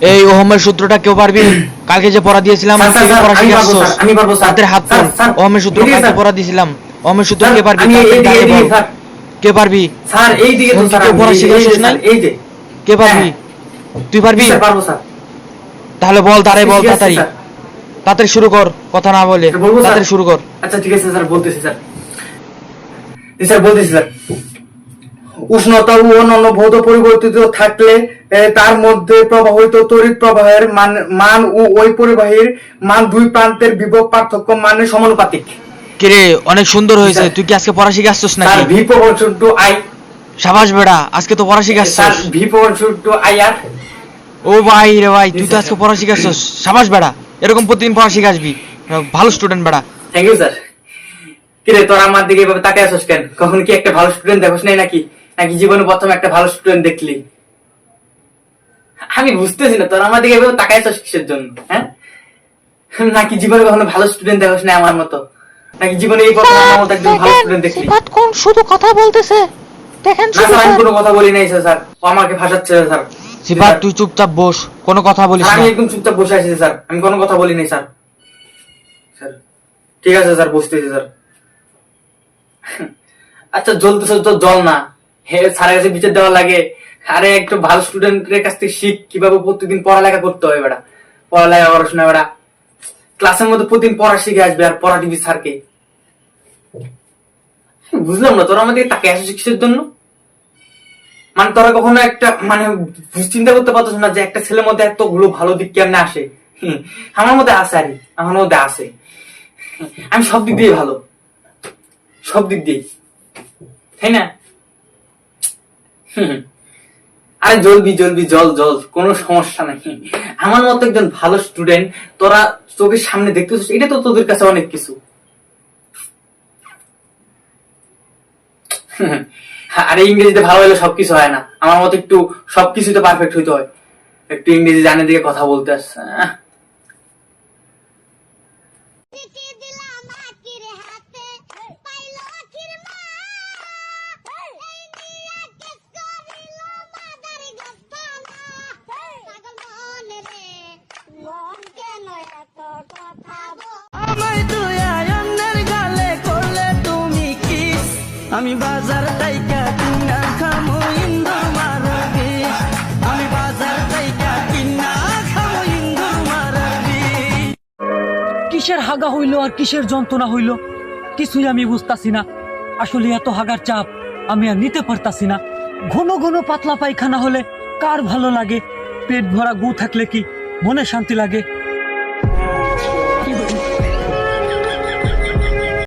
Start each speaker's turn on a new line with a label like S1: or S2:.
S1: এই ওহমের সূত্রটা কেউ পারবি? কালকে যে পড়া দিয়েছিলাম
S2: আমি পারব।
S1: হাতের হাত ওহমের সূত্র কালকে পড়া দিয়েছিলাম ওহমের সূত্র কে পারবি? বল। কে পারবি?
S2: স্যার এই দিকে তো স্যার
S1: পড়া
S2: এই যে,
S1: শিখাচ্ছিস
S2: স্যার,
S1: নাই?
S2: এই যে।
S1: কে পারবি? তুই পারবি?
S2: পারব স্যার।
S1: তাহলে বল তারে বল
S2: ঠিক আছে,
S1: তাড়াতাড়ি। তাড়াতাড়ি শুরু কর কথা না বলে। তাড়াতাড়ি শুরু কর।
S2: আচ্ছা ঠিক আছে স্যার বলতেছি স্যার। স্যার বলতেছি স্যার। উষ্ণতা ও অন্যান্য ভৌত পরিবর্তিত থাকলে তার মধ্যে প্রবাহিত তড়িৎ প্রবাহের মান মান ও ওই পরিবাহীর মান দুই প্রান্তের বিভব পার্থক্য মানের সমানুপাতিক।
S1: কিরে অনেক সুন্দর হয়েছে। তুই কি আজকে পড়া নাকি?
S2: ভি টু আই।
S1: সাবাস বেড়া আজকে তো পড়া
S2: ভি টু আই আর।
S1: ও ভাই রে ভাই তুই তো আজকে পড়া শিখাচ্ছস সাবাস বেড়া এরকম প্রতিদিন পড়া শিখাসবি ভালো স্টুডেন্ট বেড়া।
S2: থ্যাংক ইউ স্যার কিরে তোর আমার দিকে এভাবে তাকায় আছিস কেন? কখন কি একটা ভালো স্টুডেন্ট দেখোস নাই নাকি? নাকি জীবনে প্রথম একটা ভালো স্টুডেন্ট দেখলি? আমি বুঝতেছি না তোর আমার দিকে এভাবে তাকায় আছিস কিসের জন্য হ্যাঁ? নাকি জীবনে কখনো ভালো স্টুডেন্ট দেখোস না আমার মতো? নাকি জীবনে এই প্রথম আমার মতো একজন ভালো স্টুডেন্ট দেখলি?
S3: কোন শুধু কথা বলতেছে। দেখেন শুধু
S2: আমি কোনো কথা বলি নাই স্যার ও আমাকে ফাঁসাচ্ছে স্যার।
S1: সিফাত তুই চুপচাপ বস কোনো কথা বলিস না।
S2: আমি একদম চুপচাপ বসে আছি স্যার। আমি কোনো কথা বলি নাই স্যার। স্যার ঠিক আছে স্যার বসতেছি স্যার। আচ্ছা জ্বলতেছে তো জল না। স্যারের কাছে বিচার দেওয়া লাগে। আরে, একটু ভালো স্টুডেন্টের কাছ থেকে শিখ, কীভাবে প্রতিদিন পড়ালেখা করতে হয় বেটা? পড়ালেখা পড়াশোনা বেটা ক্লাসের মধ্যে প্রতিদিন পড়া শিখে আসবে আর পড়া দিবি স্যারকে। বুঝলাম না, তোরা আমাদের তাকে আসিস কিসের জন্য? মানে তোরা কখনো একটা মানে চিন্তা করতে পারতো না যে একটা ছেলের মধ্যে এতগুলো ভালো দিক কেমনে আসে? আমার মধ্যে আছে আরে আমার মধ্যে আছে। আমি সব দিক দিয়ে ভালো। সব দিক দিয়ে তাই না। আরে জলবি জলবি জল জল, কোনো সমস্যা নাই। আমার মতো একজন ভালো স্টুডেন্ট তোরা চোখের সামনে দেখতেছিস, এটা তো তোদের কাছে অনেক কিছু। আরে ইংরেজিতে ভালো হলে সবকিছু হয় না। আমার মতো একটু সবকিছুতে পারফেক্ট হইতে হয়। একটু ইংরেজি জানে দিকে কথা বলতে আসছে।
S4: আমি বাজার তাইকা কিনা খামো ইন্দুর মারার বিষ আমি বাজার তাইকা কিনা খামো ইন্দুর মারার বিষ
S5: কিসের হাগা হইল আর কিসের যন্ত্রণা হইল? কিছুই আমি বুঝতাছি না। আসলে এত হাগার চাপ আমি আর নিতে পারতাছি না। ঘন ঘন পাতলা পায়খানা হলে কার ভালো লাগে? পেট ভরা গু থাকলে কি মনে শান্তি লাগে?